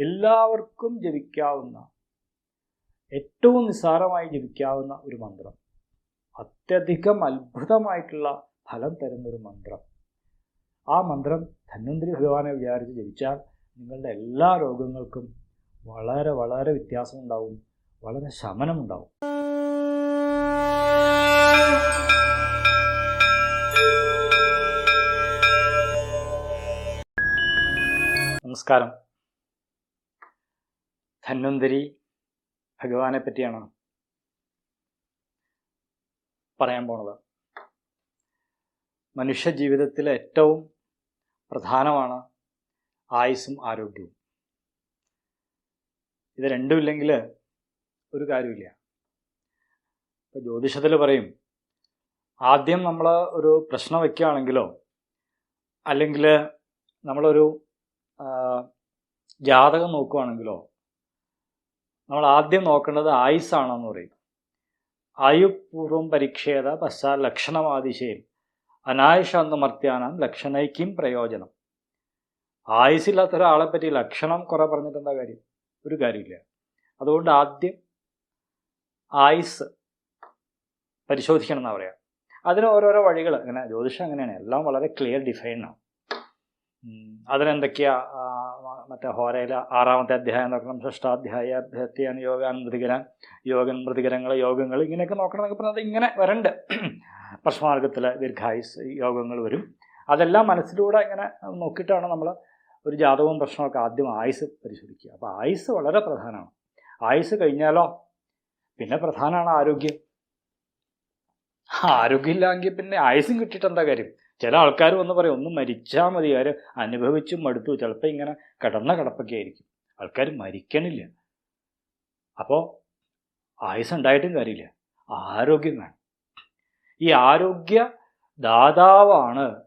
എല്ലാവർക്കും ജപിക്കാവുന്ന ഏറ്റവും നിസ്സാരമായി ജപിക്കാവുന്ന ഒരു മന്ത്രം. അത്യധികം അത്ഭുതമായിട്ടുള്ള ഫലം തരുന്നൊരു മന്ത്രം. ആ മന്ത്രം ധന്വന്തരി ഭഗവാനെ വിചാരിച്ച് ജപിച്ചാൽ നിങ്ങളുടെ എല്ലാ രോഗങ്ങൾക്കും വളരെ വളരെ വ്യത്യാസമുണ്ടാവും വളരെ ശമനമുണ്ടാവും. നമസ്കാരം. ധന്വന്തരി ഭഗവാനെ പറ്റിയാണ് പറയാൻ പോണത്. മനുഷ്യ ജീവിതത്തിൽ ഏറ്റവും പ്രധാനമാണ് ആയുസ്സും ആരോഗ്യവും. ഇത് രണ്ടുമില്ലെങ്കിൽ ഒരു കാര്യമില്ല ഇപ്പോൾ ജ്യോതിഷത്തിൽ പറയും ആദ്യം നമ്മൾ ഒരു പ്രശ്നം വയ്ക്കുകയാണെങ്കിലോ അല്ലെങ്കിൽ നമ്മളൊരു ജാതകം നോക്കുകയാണെങ്കിലോ നമ്മൾ ആദ്യം നോക്കേണ്ടത് ആയുസ്സാണെന്ന് പറയും. ആയുപൂർവം പരീക്ഷേത പശ്ചാ ലക്ഷണമാതിശയിൽ അനായുഷാന്തമർത്യാനം ലക്ഷണൈക്കും പ്രയോജനം. ആയുസില്ലാത്ത ഒരാളെ പറ്റി ലക്ഷണം കുറെ പറഞ്ഞിട്ട് എന്താ കാര്യം? ഒരു കാര്യമില്ല. അതുകൊണ്ട് ആദ്യം ആയുസ് പരിശോധിക്കണം എന്നാ പറയാം. അതിന് ഓരോരോ വഴികൾ അങ്ങനെ ജ്യോതിഷം അങ്ങനെയാണ്. എല്ലാം വളരെ ക്ലിയർ ഡിഫൈൻഡ് ആണ്. അതിനെന്തൊക്കെയാ മറ്റേ ഹോരയിലെ ആറാമത്തെ അധ്യായം നോക്കണം ഷഷ്ടാധ്യായ അഭ്യത്യാണ് യോഗാൻ മൃതികരാൻ യോഗൻ മൃതികരങ്ങൾ യോഗങ്ങൾ ഇങ്ങനെയൊക്കെ നോക്കണം എന്നൊക്കെ പറഞ്ഞത് ഇങ്ങനെ വരണ്ട്. പ്രശ്നമാർഗത്തിലെ ദീർഘായുസ് യോഗങ്ങൾ വരും. അതെല്ലാം മനസ്സിലൂടെ ഇങ്ങനെ നോക്കിയിട്ടാണ് നമ്മൾ ഒരു ജാതകവും പ്രശ്നമൊക്കെ ആദ്യം ആയുസ് പരിശോധിക്കുക. അപ്പോൾ ആയുസ് വളരെ പ്രധാനമാണ്. ആയുസ് കഴിഞ്ഞാലോ? പിന്നെ പ്രധാനമാണ് ആരോഗ്യം. ആരോഗ്യമില്ലെങ്കിൽ പിന്നെ ആയുസും കിട്ടിയിട്ട് എന്താ കാര്യം? ചില ആൾക്കാർ വന്ന് പറയും ഒന്ന് മരിച്ചാൽ മതി. കാര്യം അനുഭവിച്ചും മടുത്തു ചിലപ്പോൾ ഇങ്ങനെ കിടന്ന കിടപ്പൊക്കെ ആയിരിക്കും. ആൾക്കാർ മരിക്കണില്ല. അപ്പോൾ ആയുസ് ഉണ്ടായിട്ടും കാര്യമില്ല. ആരോഗ്യം വേണം. ഈ ആരോഗ്യ ദാതാവാണ്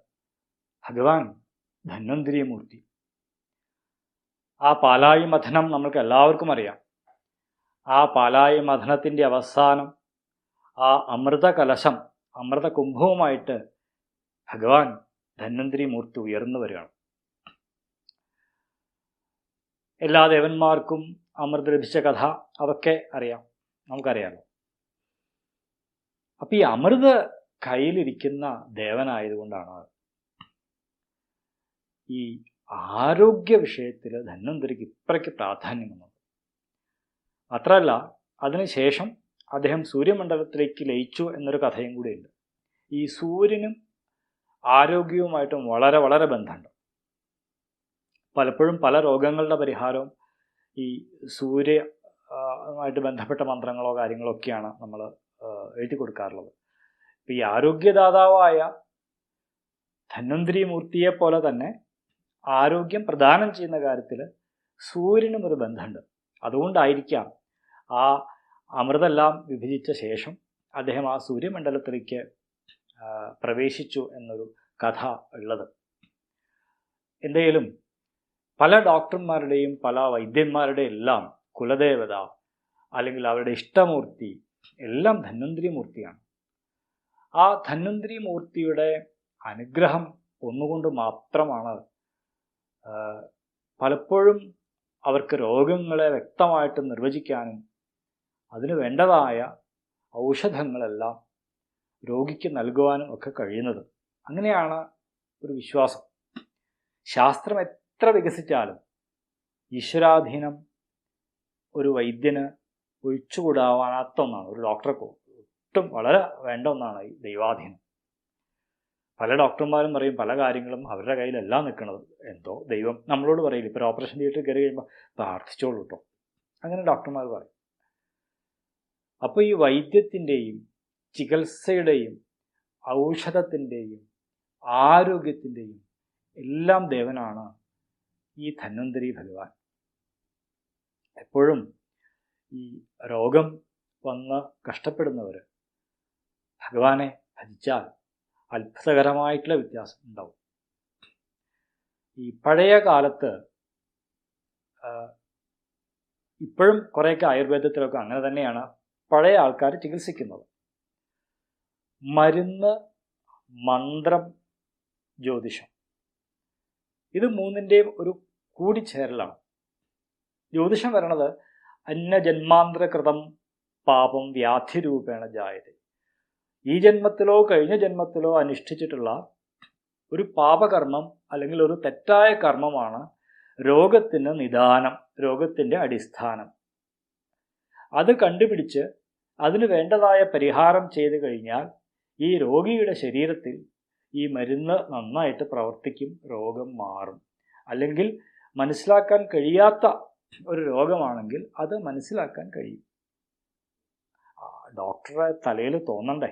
ഭഗവാൻ ധന്വന്തിരിയമൂർത്തി. ആ പാലായി മഥനം നമ്മൾക്ക് എല്ലാവർക്കും അറിയാം. ആ പാലായി മഥനത്തിന്റെ അവസാനം ആ അമൃത കലശം അമൃത കുംഭവുമായിട്ട് ഭഗവാൻ ധന്വന്തരി മൂർത്തി ഉയർന്നു വരികയാണ് എല്ലാ ദേവന്മാർക്കും അമൃത ലഭിച്ച കഥ അതൊക്കെ അറിയാം. നമുക്കറിയാമല്ലോ അപ്പൊ ഈ അമൃത കയ്യിലിരിക്കുന്ന ദേവനായതുകൊണ്ടാണ് ഈ ആരോഗ്യ വിഷയത്തിൽ ധന്വന്തരിക്ക് ഇത്രയ്ക്ക് പ്രാധാന്യം വന്നത് മാത്രമല്ല അതിനുശേഷം അദ്ദേഹം സൂര്യമണ്ഡലത്തിലേക്ക് ലയിച്ചു എന്നൊരു കഥയും കൂടിയുണ്ട്. ഈ സൂര്യനും ആരോഗ്യവുമായിട്ടും വളരെ വളരെ ബന്ധമുണ്ട്. പലപ്പോഴും പല രോഗങ്ങളുടെ പരിഹാരവും ഈ സൂര്യ ആയിട്ട് ബന്ധപ്പെട്ട മന്ത്രങ്ങളോ കാര്യങ്ങളോ ഒക്കെയാണ് നമ്മൾ എഴുതി കൊടുക്കാറുള്ളത്. ഇപ്പം ഈ ആരോഗ്യദാതാവായ ധന്വന്തരി മൂർത്തിയെ പോലെ തന്നെ ആരോഗ്യം പ്രദാനം ചെയ്യുന്ന കാര്യത്തിൽ സൂര്യനും ഒരു ബന്ധമുണ്ട്. അതുകൊണ്ടായിരിക്കാം ആ അമൃതെല്ലാം വിഭജിച്ച ശേഷം അദ്ദേഹം ആ സൂര്യമണ്ഡലത്തിലേക്ക് പ്രവേശിച്ചു എന്നൊരു കഥ ഉള്ളത്. എന്തായാലും പല ഡോക്ടർമാരുടെയും പല വൈദ്യന്മാരുടെയും എല്ലാം കുലദേവത അല്ലെങ്കിൽ അവരുടെ ഇഷ്ടമൂർത്തി എല്ലാം ധന്വന്തരി മൂർത്തിയാണ്. ആ ധന്വന്തരി മൂർത്തിയുടെ അനുഗ്രഹം ഒന്നുകൊണ്ട് മാത്രമാണ് പലപ്പോഴും അവർക്ക് രോഗങ്ങളെ വ്യക്തമായിട്ട് നിർവചിക്കാനും അതിന് വേണ്ടതായ ഔഷധങ്ങളെല്ലാം രോഗിക്ക് നൽകുവാനും ഒക്കെ കഴിയുന്നത്. അങ്ങനെയാണ് ഒരു വിശ്വാസം. ശാസ്ത്രം എത്ര വികസിച്ചാലും ഈശ്വരാധീനം ഒരു വൈദ്യന് ഒഴിച്ചുകൂടാവാത്ത ഒന്നാണ്. ഒരു ഡോക്ടർക്ക് ഒട്ടും വളരെ വേണ്ട ഒന്നാണ് ഈ ദൈവാധീനം. പല ഡോക്ടർമാരും പറയും പല കാര്യങ്ങളും അവരുടെ കയ്യിലല്ല നിൽക്കുന്നത്. എന്തോ ദൈവം നമ്മളോട് പറയില്ല ഇപ്പോൾ ഓപ്പറേഷൻ തിയേറ്ററിൽ കയറി കഴിയുമ്പോൾ പ്രാർത്ഥിച്ചോളൂ കേട്ടോ അങ്ങനെ ഡോക്ടർമാർ പറയും. അപ്പോൾ ഈ വൈദ്യത്തിന്റെയും ചികിത്സയുടെയും ഔഷധത്തിന്റെയും ആരോഗ്യത്തിന്റെയും എല്ലാം ദേവനാണ് ഈ ധന്വന്തരി ഭഗവാൻ. എപ്പോഴും ഈ രോഗം വന്ന് കഷ്ടപ്പെടുന്നവർ ഭഗവാനെ ഭജിച്ചാൽ അത്ഭുതകരമായിട്ടുള്ള വ്യത്യാസം ഉണ്ടാവും. ഈ പഴയ കാലത്ത് ഇപ്പോഴും കുറേയൊക്കെ ആയുർവേദത്തിലൊക്കെ അങ്ങനെ തന്നെയാണ് പഴയ ആൾക്കാർ ചികിത്സിക്കുന്നത്. മരുന്ന് മന്ത്രം ജ്യോതിഷം. ഇത് മൂന്നിന്റെയും ഒരു കൂടിച്ചേരലാണ്. ജ്യോതിഷം വരണത് അന്യജന്മാന്തരകൃതം പാപം വ്യാധിരൂപേണ ജായത. ഈ ജന്മത്തിലോ കഴിഞ്ഞ ജന്മത്തിലോ അനുഷ്ഠിച്ചിട്ടുള്ള ഒരു പാപകർമ്മം അല്ലെങ്കിൽ ഒരു തെറ്റായ കർമ്മമാണ് രോഗത്തിന് നിദാനം രോഗത്തിന്റെ അടിസ്ഥാനം. അത് കണ്ടുപിടിച്ച് അതിന് വേണ്ടതായ പരിഹാരം ചെയ്തു കഴിഞ്ഞാൽ ഈ രോഗിയുടെ ശരീരത്തിൽ ഈ മരുന്ന് നന്നായിട്ട് പ്രവർത്തിക്കും രോഗം മാറും. അല്ലെങ്കിൽ മനസ്സിലാക്കാൻ കഴിയാത്ത ഒരു രോഗമാണെങ്കിൽ അത് മനസ്സിലാക്കാൻ കഴിയും. ഡോക്ടറെ തലയിൽ തോന്നണ്ടേ?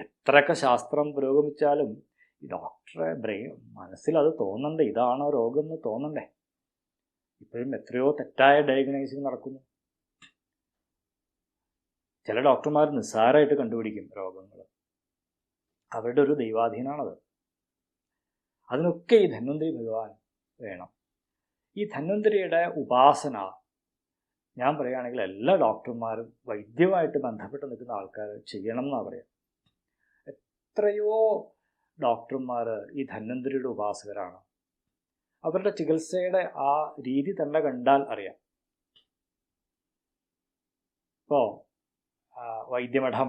എത്രയൊക്കെ ശാസ്ത്രം പുരോഗമിച്ചാലും ഡോക്ടറെ ബ്രെയിൻ മനസ്സിൽ അത് തോന്നണ്ടേ? ഇതാണോ രോഗം എന്ന് തോന്നണ്ടേ? ഇപ്പോഴും എത്രയോ തെറ്റായ ഡയഗ്നൈസിങ് നടക്കുന്നു. ചില ഡോക്ടർമാർ നിസ്സാരമായിട്ട് കണ്ടുപിടിക്കും രോഗങ്ങൾ. അവരുടെ ഒരു ദൈവാധീനമാണത് അതിനൊക്കെ ഈ ധന്വന്തരി ഭഗവാൻ വേണം. ഈ ധന്വന്തരിയുടെ ഉപാസന ഞാൻ പറയുകയാണെങ്കിൽ എല്ലാ ഡോക്ടർമാരും വൈദ്യമായിട്ട് ബന്ധപ്പെട്ട് നിൽക്കുന്ന ആൾക്കാർ ചെയ്യണം എന്നാണ് പറയാം. എത്രയോ ഡോക്ടർമാർ ഈ ധന്വന്തരിയുടെ ഉപാസകരാണ്. അവരുടെ ചികിത്സയുടെ ആ രീതി തന്നെ കണ്ടാൽ അറിയാം. ഇപ്പോൾ വൈദ്യമഠം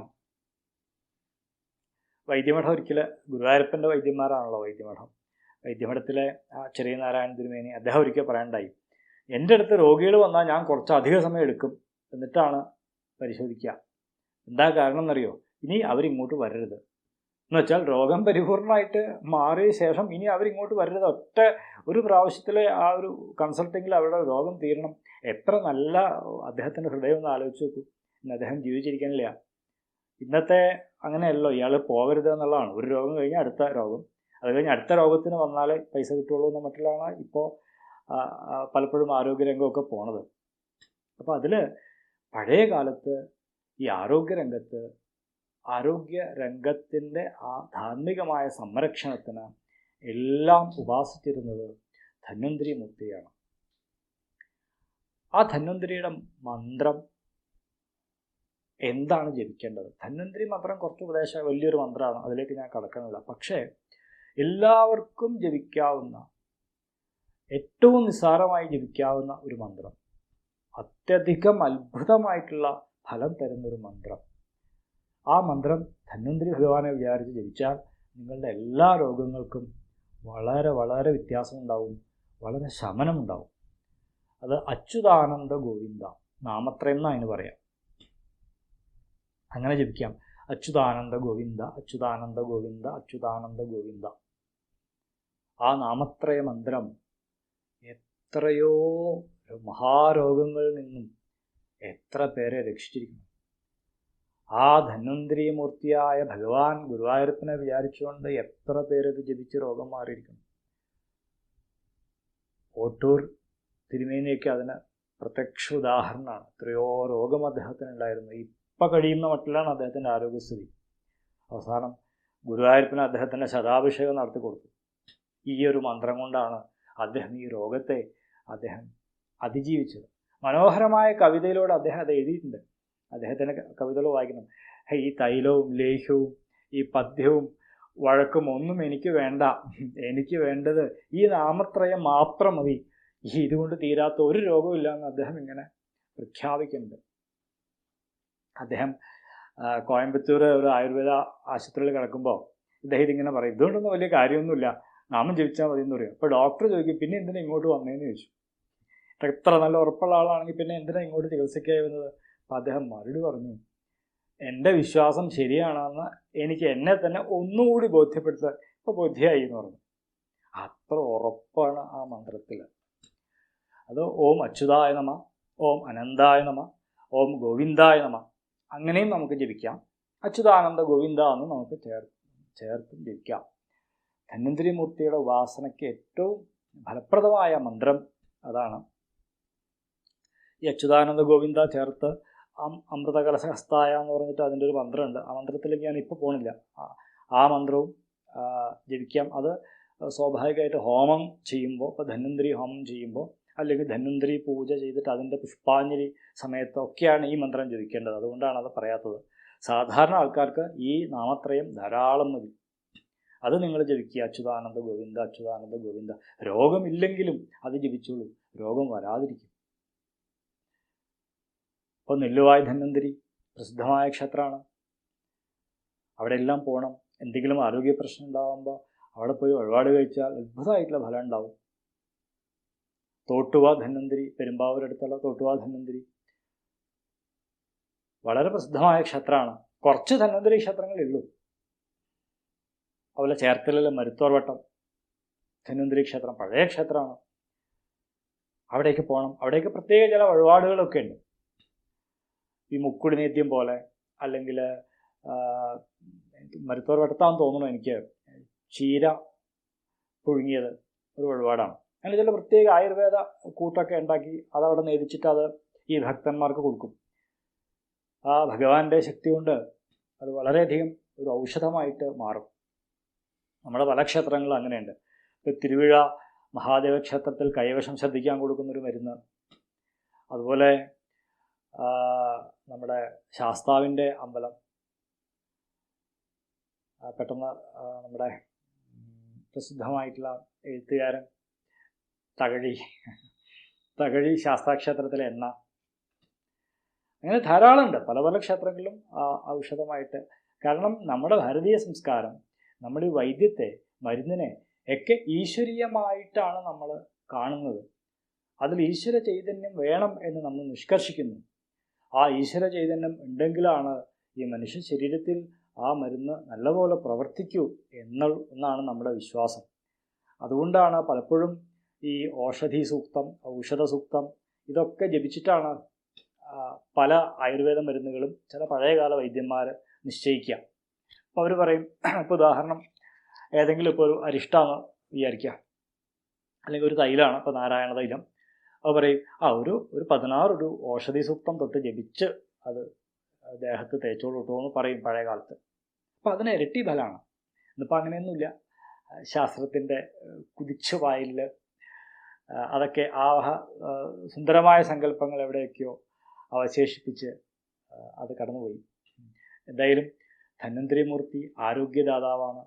വൈദ്യമഠം ഒരിക്കലും ഗുരുവായൂരപ്പന്റെ വൈദ്യന്മാരാണല്ലോ വൈദ്യമഠം. വൈദ്യമഠത്തിലെ ചെറിയ നാരായണ തിരുമേനി അദ്ദേഹം ഒരിക്കൽ പറയണ്ടായി എന്റെ അടുത്ത് രോഗികൾ വന്നാൽ ഞാൻ കുറച്ച് അധിക സമയം എടുക്കും എന്നിട്ടാണ് പരിശോധിക്കുക. എന്താ കാരണം എന്നറിയോ? ഇനി അവരിങ്ങോട്ട് വരരുത്. എന്ന് വെച്ചാൽ രോഗം പരിപൂർണമായിട്ട് മാറിയ ശേഷം ഇനി അവരിങ്ങോട്ട് വരരുത്. ഒറ്റ ഒരു പ്രാവശ്യത്തിലെ ആ ഒരു കൺസൾട്ടിങ്ങിൽ അവരുടെ രോഗം തീരണം. എത്ര നല്ല അദ്ദേഹത്തിന്റെ ഹൃദയം ഒന്ന് ആലോചിച്ച് നോക്കൂ. ഇന്ന് അദ്ദേഹം ജീവിച്ചിരിക്കാനില്ല ഇന്നത്തെ അങ്ങനെയല്ലോ ഇയാൾ പോകരുത് എന്നുള്ളതാണ്. ഒരു രോഗം കഴിഞ്ഞാൽ അടുത്ത രോഗം. അത് കഴിഞ്ഞ് അടുത്ത രോഗത്തിന് വന്നാലേ പൈസ കിട്ടുള്ളൂ എന്ന മട്ടിലാണ് ഇപ്പോൾ പലപ്പോഴും ആരോഗ്യരംഗമൊക്കെ പോണത്. അപ്പോൾ അതിൽ പഴയ കാലത്ത് ഈ ആരോഗ്യരംഗത്ത് ആരോഗ്യ രംഗത്തിന്റെ ആ ധാർമ്മികമായ സംരക്ഷണത്തിന് എല്ലാം ഉപാസിച്ചിരുന്നത് ധന്വന്തരി മുക്തിയാണ് ആ ധന്വന്തരിയുടെ മന്ത്രം എന്താണ് ജപിക്കേണ്ടത്? ധന്വന്തരി മന്ത്രം കുറച്ച് ഉപദേശം വലിയൊരു മന്ത്രമാണ്. അതിലേക്ക് ഞാൻ കടക്കുന്നില്ല. പക്ഷേ എല്ലാവർക്കും ജപിക്കാവുന്ന ഏറ്റവും നിസ്സാരമായി ജപിക്കാവുന്ന ഒരു മന്ത്രം. അത്യധികം അത്ഭുതമായിട്ടുള്ള ഫലം തരുന്നൊരു മന്ത്രം. ആ മന്ത്രം ധന്വന്തരി ഭഗവാനെ വിചാരിച്ച് ജപിച്ചാൽ നിങ്ങളുടെ എല്ലാ രോഗങ്ങൾക്കും വളരെ വളരെ വ്യത്യാസമുണ്ടാവും. വളരെ ശമനമുണ്ടാവും. അത് അച്യുതാനന്ദ ഗോവിന്ദ നാമത്രയെന്നാണ് അതിന് പറയാം. അങ്ങനെ ജപിക്കാം. അച്യുതാനന്ദ ഗോവിന്ദ അച്യുതാനന്ദ ഗോവിന്ദ അച്യുതാനന്ദ ഗോവിന്ദ. ആ നാമത്രയ മന്ത്രം എത്രയോ മഹാരോഗങ്ങളിൽ നിന്നും എത്ര പേരെ രക്ഷിച്ചിരിക്കുന്നു. ആ ധന്വന്തരീമൂർത്തിയായ ഭഗവാൻ ഗുരുവായൂരപ്പനെ വിചാരിച്ചുകൊണ്ട് എത്ര പേരത് ജപിച്ച് രോഗം മാറിയിരിക്കുന്നു. ഓട്ടൂർ തിരുമേനിയൊക്കെ അതിന് പ്രത്യക്ഷ ഉദാഹരണമാണ്. എത്രയോ രോഗം അദ്ദേഹത്തിനുണ്ടായിരുന്നു. ഇപ്പം കഴിയുന്ന മട്ടിലാണ് അദ്ദേഹത്തിന്റെ ആരോഗ്യസ്ഥിതി. അവസാനം ഗുരുവായൂരപ്പന് അദ്ദേഹത്തിന്റെ ശതാഭിഷേകം നടത്തി കൊടുത്തു. ഈ ഒരു മന്ത്രം കൊണ്ടാണ് അദ്ദേഹം ഈ രോഗത്തെ അദ്ദേഹം അതിജീവിച്ചത്. മനോഹരമായ കവിതയിലൂടെ അദ്ദേഹം അത് എഴുതിയിട്ടുണ്ട്. അദ്ദേഹത്തിന്റെ കവിതകൾ വായിക്കണം ഈ തൈലവും ലേഹ്യവും ഈ പദ്യവും വഴക്കും ഒന്നും എനിക്ക് വേണ്ട. എനിക്ക് വേണ്ടത് ഈ നാമത്രയം മാത്രം മതി. ഈ ഇതുകൊണ്ട് തീരാത്ത ഒരു രോഗമില്ല എന്ന് അദ്ദേഹം ഇങ്ങനെ പ്രഖ്യാപിക്കുന്നുണ്ട്. അദ്ദേഹം കോയമ്പത്തൂർ ഒരു ആയുർവേദ ആശുപത്രിയിൽ കിടക്കുമ്പോൾ ഇദ്ദേഹം ഇതിങ്ങനെ പറയും ഇതുകൊണ്ടൊന്നും വലിയ കാര്യമൊന്നുമില്ല. നാമം ജപിച്ചാൽ മതി എന്ന് പറയും. അപ്പോൾ ഡോക്ടർ ചോദിക്കും പിന്നെ എന്തിനാ ഇങ്ങോട്ട് വന്നതെന്ന് ചോദിച്ചു. എത്ര നല്ല ഉറപ്പുള്ള ആളാണെങ്കിൽ പിന്നെ എന്തിനാ ഇങ്ങോട്ട് ചികിത്സയ്ക്കായി വന്നത് അപ്പോൾ അദ്ദേഹം മറുപടി പറഞ്ഞു എന്റെ വിശ്വാസം ശരിയാണെന്ന് എനിക്ക് എന്നെ തന്നെ ഒന്നുകൂടി ബോധ്യപ്പെടുത്താൻ ഇപ്പോൾ ബോധ്യമായി എന്ന് പറഞ്ഞു. അത്ര ഉറപ്പാണ് ആ മന്ത്രത്തിൽ. അത് ഓം അച്യുതായ നമ ഓം അനന്തായ നമ ഓം ഗോവിന്ദായ നമ. അങ്ങനെയും നമുക്ക് ജപിക്കാം. അച്യുതാനന്ദ ഗോവിന്ദ എന്ന് നമുക്ക് ചേർ ചേർത്തും ജപിക്കാം. ധന്വന്തരിമൂർത്തിയുടെ ഉപാസനയ്ക്ക് ഏറ്റവും ഫലപ്രദമായ മന്ത്രം അതാണ്. ഈ അച്യുതാനന്ദ ഗോവിന്ദ ചേർത്ത് അമൃതകലശഹസ്തായ എന്ന് പറഞ്ഞിട്ട് അതിന്റെ ഒരു മന്ത്രമുണ്ട്. ആ മന്ത്രത്തിലേക്ക് ഞാൻ ഇപ്പോൾ പോണില്ല. ആ മന്ത്രവും ജപിക്കാം. അത് സ്വാഭാവികമായിട്ട് ഹോമം ചെയ്യുമ്പോൾ ഇപ്പോൾ ധന്വന്തരി ഹോമം ചെയ്യുമ്പോൾ അല്ലെങ്കിൽ ധന്വന്തരി പൂജ ചെയ്തിട്ട് അതിന്റെ പുഷ്പാഞ്ജലി സമയത്തൊക്കെയാണ് ഈ മന്ത്രം ജപിക്കേണ്ടത്. അതുകൊണ്ടാണ് അത് പറയാത്തത്. സാധാരണ ആൾക്കാർക്ക് ഈ നാമത്രയം ധാരാളം മതി. അത് നിങ്ങൾ ജപിക്കുക. അച്യുതാനന്ദ ഗോവിന്ദ അച്യുതാനന്ദ ഗോവിന്ദ. രോഗമില്ലെങ്കിലും അത് ജപിച്ചോളൂ. രോഗം വരാതിരിക്കും. ഇപ്പോൾ നെല്ലുവായ ധന്വന്തരി പ്രസിദ്ധമായ ക്ഷേത്രമാണ്. അവിടെ എല്ലാം പോകണം എന്തെങ്കിലും ആരോഗ്യ പ്രശ്നം ഉണ്ടാകുമ്പോൾ അവിടെ പോയി വഴിപാട് കഴിച്ചാൽ അത്ഭുതമായിട്ടുള്ള ഫലം ഉണ്ടാവും. തോട്ടുവ പെരുമ്പാവൂർ പെരുമ്പാവൂരടുത്തുള്ള തോട്ടുവ ധന്വന്തിരി. വളരെ പ്രസിദ്ധമായ ക്ഷേത്രമാണ്. കുറച്ച് ധന്വന്തിരി ക്ഷേത്രങ്ങളേ ഉള്ളൂ അതുപോലെ ചേർത്തലിലെ മരുത്തോർവട്ടം ധന്വന്തിരി ധന്വന്തരി ക്ഷേത്രം പഴയ ക്ഷേത്രമാണ്. അവിടേക്ക് പോകണം അവിടേക്ക് പ്രത്യേക ചില വഴിപാടുകളൊക്കെ ഉണ്ട്. ഈ മുക്കുടി നേദ്യം പോലെ അല്ലെങ്കിൽ മരുത്തോർ വട്ടത്താന്ന് തോന്നുന്നു എനിക്ക്. ചീര പുഴുങ്ങിയത് ഒരു വഴിപാടാണ്. അങ്ങനെ ചില പ്രത്യേക ആയുർവേദ കൂട്ടൊക്കെ ഉണ്ടാക്കി അതവിടെ നേദിച്ചിട്ട് അത് ഈ ഭക്തന്മാർക്ക് കൊടുക്കും. ആ ഭഗവാന്റെ ശക്തി കൊണ്ട് അത് വളരെയധികം ഒരു ഔഷധമായിട്ട് മാറും. നമ്മുടെ പല ക്ഷേത്രങ്ങളും അങ്ങനെയുണ്ട്. ഇപ്പോൾ തിരുവിഴ മഹാദേവ ക്ഷേത്രത്തിൽ കൈവശം ശ്രദ്ധിക്കാൻ കൊടുക്കുന്നൊരു മരുന്ന്. അതുപോലെ നമ്മുടെ ശാസ്താവിന്റെ അമ്പലം. പെട്ടെന്ന് നമ്മുടെ പ്രസിദ്ധമായിട്ടുള്ള എഴുത്തുകാരൻ തകഴി തകഴി ശാസ്താക്ഷേത്രത്തിലെ എണ്ണ. അങ്ങനെ ധാരാളമുണ്ട്. പല പല ക്ഷേത്രങ്ങളിലും ഔഷധമായിട്ട്. കാരണം നമ്മുടെ ഭാരതീയ സംസ്കാരം നമ്മുടെ വൈദ്യത്തെ മരുന്നിനെ ഒക്കെ ഈശ്വരീയമായിട്ടാണ് നമ്മൾ കാണുന്നത്. അതിൽ ഈശ്വര ചൈതന്യം വേണം എന്ന് നമ്മൾ നിഷ്കർഷിക്കുന്നു. ആ ഈശ്വര ചൈതന്യം ഉണ്ടെങ്കിലാണ് ഈ മനുഷ്യ ശരീരത്തിൽ ആ മരുന്ന് നല്ലപോലെ പ്രവർത്തിക്കൂ എന്ന എന്നാണ് നമ്മുടെ വിശ്വാസം. അതുകൊണ്ടാണ് പലപ്പോഴും ഈ ഔഷധി സൂക്തം ഔഷധ സൂക്തം ഇതൊക്കെ ജപിച്ചിട്ടാണ് പല ആയുർവേദ മരുന്നുകളും ചില പഴയകാല വൈദ്യന്മാർ നിശ്ചയിക്കുക. അപ്പോൾ അവർ പറയും ഇപ്പോൾ ഉദാഹരണം ഏതെങ്കിലും ഇപ്പോൾ ഒരു അരിഷ്ടാന്ന് വിചാരിക്കുക. അല്ലെങ്കിൽ ഒരു തൈലാണ് ഇപ്പോൾ നാരായണ തൈലം. അത് പറയും ആ ഒരു ഒരു പതിനാറ് ഒരു ഓഷധി സൂക്തം തൊട്ട് ജപിച്ച് അത് ദേഹത്ത് തേച്ചോളൂ കിട്ടുമോ എന്ന് പറയും പഴയ കാലത്ത് അപ്പോൾ അതിന് ഇരട്ടി ഫലമാണ്. ഇന്നിപ്പോൾ അങ്ങനെയൊന്നുമില്ല. ശാസ്ത്രത്തിന്റെ കുതിച്ചു വായിൽ അതൊക്കെ ആ സുന്ദരമായ സങ്കല്പങ്ങൾ എവിടെയൊക്കെയോ അവശേഷിപ്പിച്ച് അത് കടന്നുപോയി. എന്തായാലും ധന്വന്തരിമൂർത്തി ആരോഗ്യദാതാവാണ്.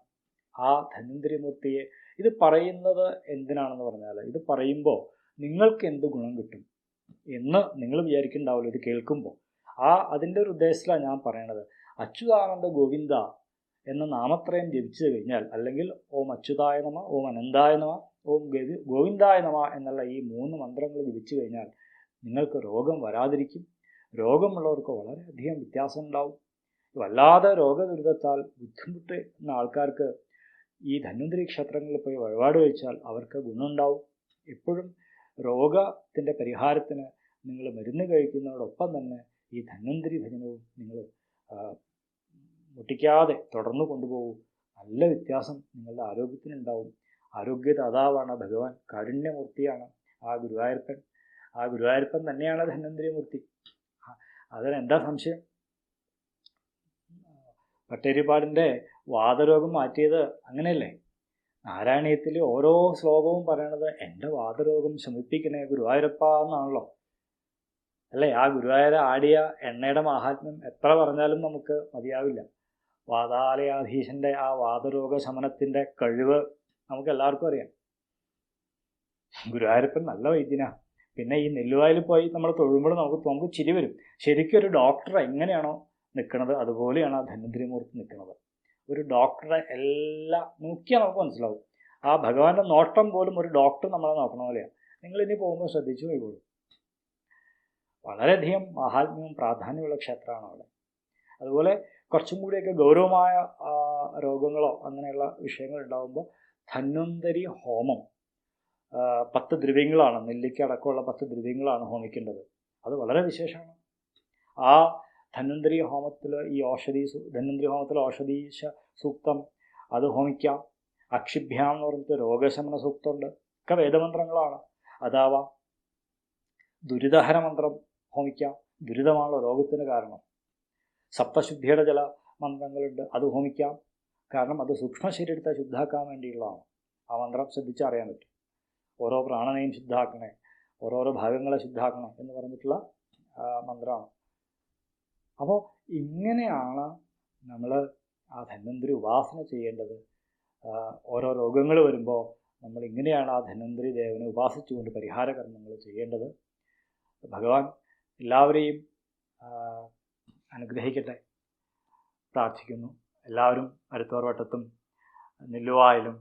ആ ധന്വന്തരിമൂർത്തിയെ ഇത് പറയുന്നത് എന്തിനാണെന്ന് പറഞ്ഞാൽ ഇത് പറയുമ്പോൾ നിങ്ങൾക്ക് എന്ത് ഗുണം കിട്ടും എന്ന് നിങ്ങൾ വിചാരിക്കുന്നുണ്ടാവില്ല. ഇത് കേൾക്കുമ്പോൾ ആ അതിന്റെ ഒരു ഉദ്ദേശത്തിലാണ് ഞാൻ പറയണത്. അച്യുതാനന്ദ ഗോവിന്ദ എന്ന നാമത്രയം ജപിച്ചു കഴിഞ്ഞാൽ അല്ലെങ്കിൽ ഓം അച്യുതായ നമ ഓം അനന്തായ നമ ഓം ഗവി ഗോവിന്ദായ നമ എന്നുള്ള ഈ മൂന്ന് മന്ത്രങ്ങൾ ജപിച്ചു കഴിഞ്ഞാൽ നിങ്ങൾക്ക് രോഗം വരാതിരിക്കും. രോഗമുള്ളവർക്ക് വളരെയധികം വ്യത്യാസം ഉണ്ടാവും വല്ലാതെ രോഗദുരിതത്താൽ ബുദ്ധിമുട്ടുന്ന ആൾക്കാർക്ക് ഈ ധന്വന്തരി ക്ഷേത്രങ്ങളിൽ പോയി വഴിപാട് കഴിച്ചാൽ അവർക്ക് ഗുണമുണ്ടാവും. എപ്പോഴും രോഗത്തിന്റെ പരിഹാരത്തിന് നിങ്ങൾ മരുന്ന് കഴിക്കുന്നതോടൊപ്പം തന്നെ ഈ ധന്വന്തരി ഭജനവും നിങ്ങൾ മുട്ടിക്കാതെ തുടർന്നു കൊണ്ടുപോകൂ. നല്ല വ്യത്യാസം നിങ്ങളുടെ ആരോഗ്യത്തിനുണ്ടാവും. ആരോഗ്യദാതാവാണ് ഭഗവാൻ. കാരുണ്യമൂർത്തിയാണ്. ആ ഗുരുവായൂരപ്പൻ. ആ ഗുരുവായൂരപ്പൻ തന്നെയാണ് ധന്വന്തരിമൂർത്തി. അതിന് എന്താ സംശയം? പട്ടേരിപ്പാടിന്റെ വാദരോഗം മാറ്റിയത് അങ്ങനെയല്ലേ? നാരായണീയത്തിൽ ഓരോ ശ്ലോകവും പറയണത് എന്റെ വാദരോഗം ശമിപ്പിക്കണേ ഗുരുവായൂരപ്പ എന്നാണല്ലോ. അല്ലേ? ആ ഗുരുവായൂര ആടിയ എണ്ണയുടെ മഹാത്മ്യം എത്ര പറഞ്ഞാലും നമുക്ക് മതിയാവില്ല. വാതാലയാധീശന്റെ ആ വാദരോഗ ശമനത്തിന്റെ കഴിവ് നമുക്ക് എല്ലാവർക്കും അറിയാം. ഗുരുവായൂരപ്പൻ നല്ല വൈദ്യനാ. പിന്നെ ഈ നെല്ലുവായിൽ പോയി നമ്മൾ തൊഴുമ്പോൾ നമുക്ക് നമുക്ക് ചിരി വരും. ശരിക്കും ഒരു ഡോക്ടർ എങ്ങനെയാണോ നിൽക്കുന്നത് അതുപോലെയാണ് ആ ധനന്തിരിമൂർത്തി നിൽക്കുന്നത്. ഒരു ഡോക്ടറെ എല്ലാ നോക്കിയാൽ നമുക്ക് മനസ്സിലാവും. ആ ഭഗവാന്റെ നോട്ടം പോലും ഒരു ഡോക്ടർ നമ്മളെ നോക്കണ പോലെയാണ് നിങ്ങൾ ഇനി പോകുമ്പോൾ ശ്രദ്ധിച്ചു പോയിക്കോളൂ വളരെയധികം മഹാത്മ്യവും പ്രാധാന്യമുള്ള ക്ഷേത്രമാണ് അവിടെ. അതുപോലെ കുറച്ചും കൂടിയൊക്കെ ഗൗരവമായ രോഗങ്ങളോ അങ്ങനെയുള്ള വിഷയങ്ങൾ ഉണ്ടാകുമ്പോൾ ധന്വന്തരി ഹോമം പത്ത് ദ്രവ്യങ്ങളാണ് നെല്ലിക്ക അടക്കമുള്ള പത്ത് ദ്രവ്യങ്ങളാണ് ഹോമിക്കേണ്ടത്. അത് വളരെ വിശേഷമാണ്. ആ ധന്വന്തരി ഹോമത്തിൽ ഈ ഔഷധി ധന്വന്തരി ഹോമത്തിൽ ഔഷധീശ സൂക്തം അത് ഹോമിക്കാം. അക്ഷിഭ്യാം എന്ന് പറഞ്ഞിട്ട് രോഗശമന സൂക്തമുണ്ട്. ഒക്കെ വേദമന്ത്രങ്ങളാണ്. അതാവാം ദുരിതഹര മന്ത്രം ഹോമിക്കാം. ദുരിതമാണല്ലോ രോഗത്തിന് കാരണം. സപ്തശുദ്ധിയുടെ ചില മന്ത്രങ്ങളുണ്ട്. അത് ഹോമിക്കാം. കാരണം അത് സൂക്ഷ്മ ശരീരത്തെ ശുദ്ധാക്കാൻ വേണ്ടിയുള്ളതാണ്. ആ മന്ത്രം ശ്രദ്ധിച്ചറിയാൻ പറ്റും. ഓരോ പ്രാണനെയും ശുദ്ധാക്കണേ ഓരോരോ ഭാഗങ്ങളെ ശുദ്ധാക്കണം എന്ന് പറഞ്ഞിട്ടുള്ള മന്ത്രമാണ്. അപ്പോൾ ഇങ്ങനെയാണ് നമ്മൾ ആ ധന്വന്തരി ഉപാസന ചെയ്യേണ്ടത്. ഓരോ രോഗങ്ങൾ വരുമ്പോൾ നമ്മൾ ഇങ്ങനെയാണ് ആ ധന്വന്തരി ദേവനെ ഉപാസിച്ചുകൊണ്ട് പരിഹാര കർമ്മങ്ങൾ ചെയ്യേണ്ടത്. ഭഗവാൻ എല്ലാവരെയും അനുഗ്രഹിക്കട്ടെ. പ്രാർത്ഥിക്കുന്നു. എല്ലാവരും മരുത്തോർ വട്ടത്തും നെല്ലുവായാലും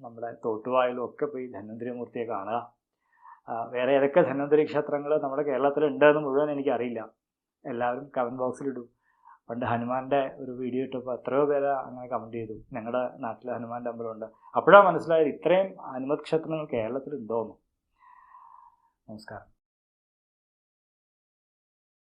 നമ്മുടെ തോട്ടുവായാലും ഒക്കെ പോയി ധന്വന്തരിമൂർത്തിയെ കാണുക. വേറെ ഏതൊക്കെ ധന്വന്തരി ക്ഷേത്രങ്ങൾ നമ്മുടെ കേരളത്തിലുണ്ടെന്ന് മുഴുവൻ എനിക്കറിയില്ല. എല്ലാവരും കമന്റ് ബോക്സിലിടും പണ്ട് ഹനുമാന്റെ ഒരു വീഡിയോ ഇട്ടപ്പോൾ എത്രയോ പേര് അങ്ങനെ കമന്റ് ചെയ്തു. ഞങ്ങളുടെ നാട്ടിൽ ഹനുമാന്റെ അമ്പലമുണ്ട് അപ്പോഴാണ് മനസ്സിലായത് ഇത്രയും ഹനുമത് ക്ഷേത്രങ്ങൾ കേരളത്തിൽ ഉണ്ടോയെന്ന് നമസ്കാരം.